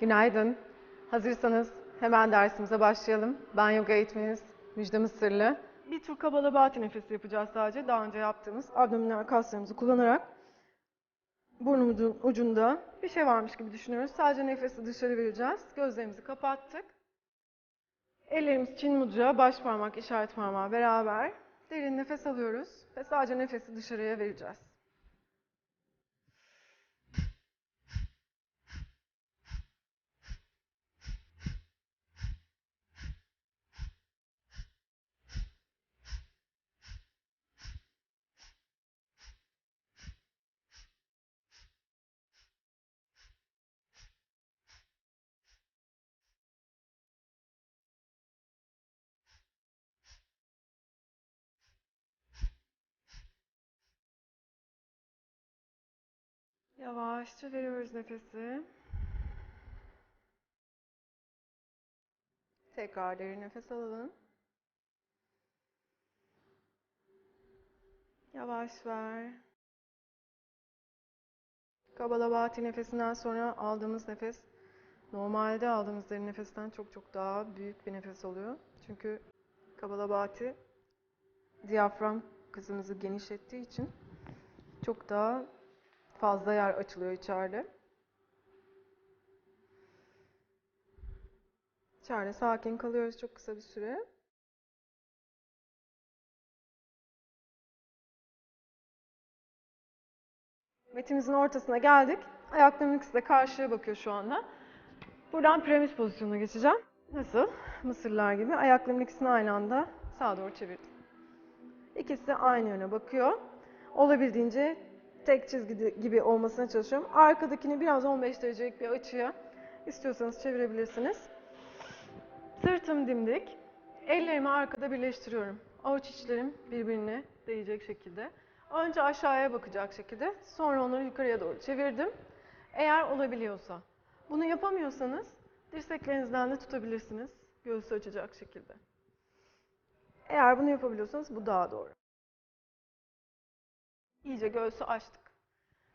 Günaydın. Hazırsanız hemen dersimize başlayalım. Ben yoga eğitmeniniz Müjde Mısırlı. Bir tur kabalabati nefesi yapacağız sadece. Daha önce yaptığımız abdominal kaslarımızı kullanarak burnumuzun ucunda bir şey varmış gibi düşünüyoruz. Sadece nefesi dışarı vereceğiz. Gözlerimizi kapattık. Ellerimiz çin mudra, baş parmak, işaret parmağı beraber. Derin nefes alıyoruz ve sadece nefesi dışarıya vereceğiz. Yavaşça veriyoruz nefesi. Tekrar derin nefes alalım. Yavaş ver. Kabalabati nefesinden sonra aldığımız nefes normalde aldığımız derin nefesten çok çok daha büyük bir nefes oluyor. Çünkü kabalabati diyafram kısmımızı genişlettiği için çok daha fazla yer açılıyor içeride. İçeride sakin kalıyoruz çok kısa bir süre. Metimizin ortasına geldik. Ayaklarımın ikisi de karşıya bakıyor şu anda. Buradan piramit pozisyonuna geçeceğim. Nasıl? Mısırlar gibi. Ayaklarımın ikisini aynı anda sağa doğru çevirdim. İkisi aynı yöne bakıyor. Olabildiğince tek çizgi gibi olmasına çalışıyorum. Arkadakini biraz 15 derecelik bir açıya istiyorsanız çevirebilirsiniz. Sırtım dimdik. Ellerimi arkada birleştiriyorum. Avuç içlerim birbirine değecek şekilde. Önce aşağıya bakacak şekilde. Sonra onları yukarıya doğru çevirdim. Eğer olabiliyorsa. Bunu yapamıyorsanız dirseklerinizden de tutabilirsiniz. Göğsü açacak şekilde. Eğer bunu yapabiliyorsanız bu daha doğru. İyice göğsü açtık.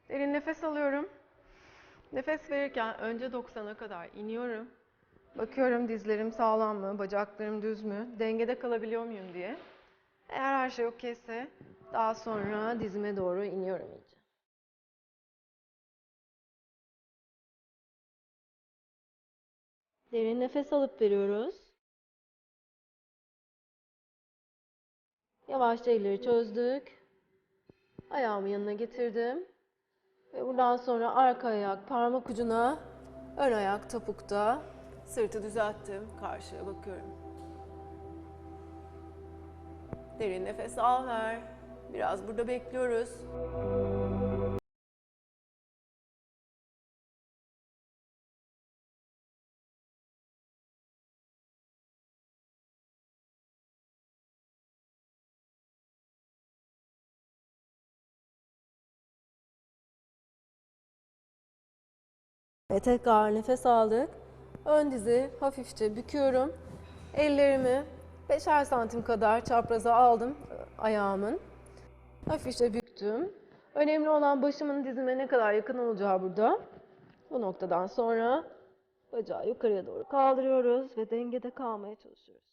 Derin nefes alıyorum. Nefes verirken önce 90'a kadar iniyorum. Bakıyorum dizlerim sağlam mı, bacaklarım düz mü, dengede kalabiliyor muyum diye. Eğer her şey okeyse daha sonra dizime doğru iniyorum iyice. Derin nefes alıp veriyoruz. Yavaşça elleri çözdük. Ayağımı yanına getirdim. Ve buradan sonra arka ayak parmak ucuna, ön ayak topukta. Sırtı düzelttim, karşıya bakıyorum. Derin nefes al ver. Biraz burada bekliyoruz. Ve tekrar nefes aldık. Ön dizi hafifçe büküyorum. Ellerimi 5'er santim kadar çapraza aldım e, ayağımın. Hafifçe büktüm. Önemli olan başımın dizime ne kadar yakın olacağı burada. Bu noktadan sonra bacağı yukarıya doğru kaldırıyoruz ve dengede kalmaya çalışıyoruz.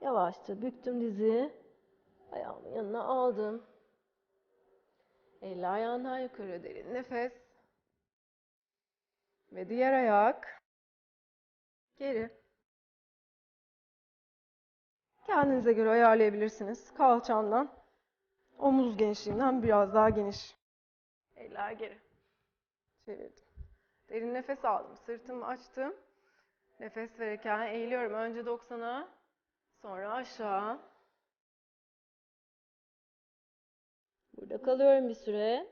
Yavaşça büktüm dizi. Ayağımın yanına aldım. Eller yandan yukarı derin nefes. Ve diğer ayak. Geri. Kendinize göre ayarlayabilirsiniz. Kalçamdan, omuz genişliğinden biraz daha geniş. Eller geri. Çevirdim. Derin nefes aldım. Sırtımı açtım. Nefes verirken eğiliyorum. Önce 90'a, sonra aşağı. Burada kalıyorum bir süre.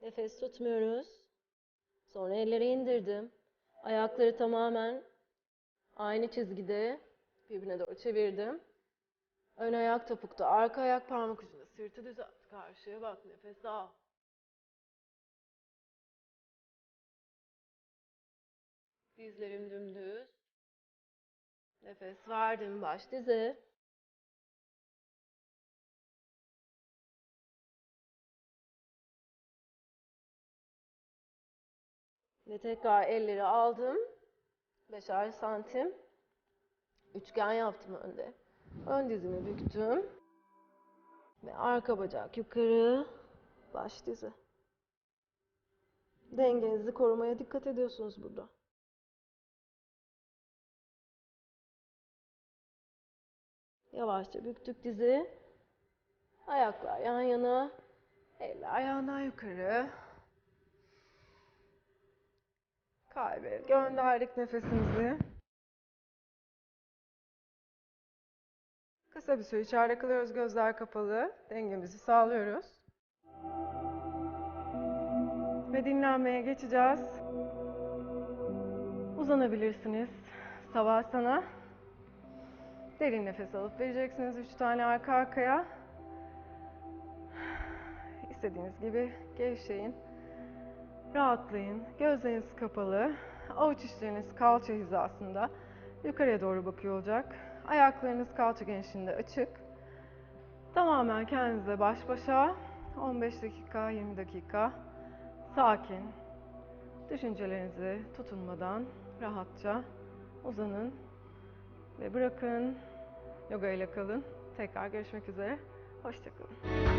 Nefes tutmuyoruz. Sonra elleri indirdim. Ayakları tamamen aynı çizgide Birbirine doğru çevirdim. Ön ayak topukta, arka ayak parmak ucunda. Sırtı düzelt. Karşıya bak. Nefes al. Dizlerim dümdüz. Nefes verdim. Baş dizi. Ve tekrar elleri aldım. Beşer santim. Üçgen yaptım önde. Ön dizimi büktüm. Ve arka bacak yukarı. Baş dizi. Dengenizi korumaya dikkat ediyorsunuz burada. Yavaşça büktük dizi. Ayaklar yan yana. Eller yandan yukarı. Kalbe gönderdik nefesimizi. Kısa bir süre içeride kalıyoruz, gözler kapalı. Dengemizi sağlıyoruz. Ve dinlenmeye geçeceğiz. Uzanabilirsiniz. Savasana. Derin nefes alıp vereceksiniz üç tane arka arkaya. İstediğiniz gibi gevşeyin. Rahatlayın. Gözleriniz kapalı. Avuç içleriniz kalça hizasında. Yukarıya doğru bakıyor olacak. Ayaklarınız kalça genişliğinde açık. Tamamen kendinize baş başa. 15 dakika, 20 dakika. Sakin. Düşüncelerinizi tutunmadan rahatça uzanın ve bırakın. Yoga ile kalın. Tekrar görüşmek üzere. Hoşçakalın.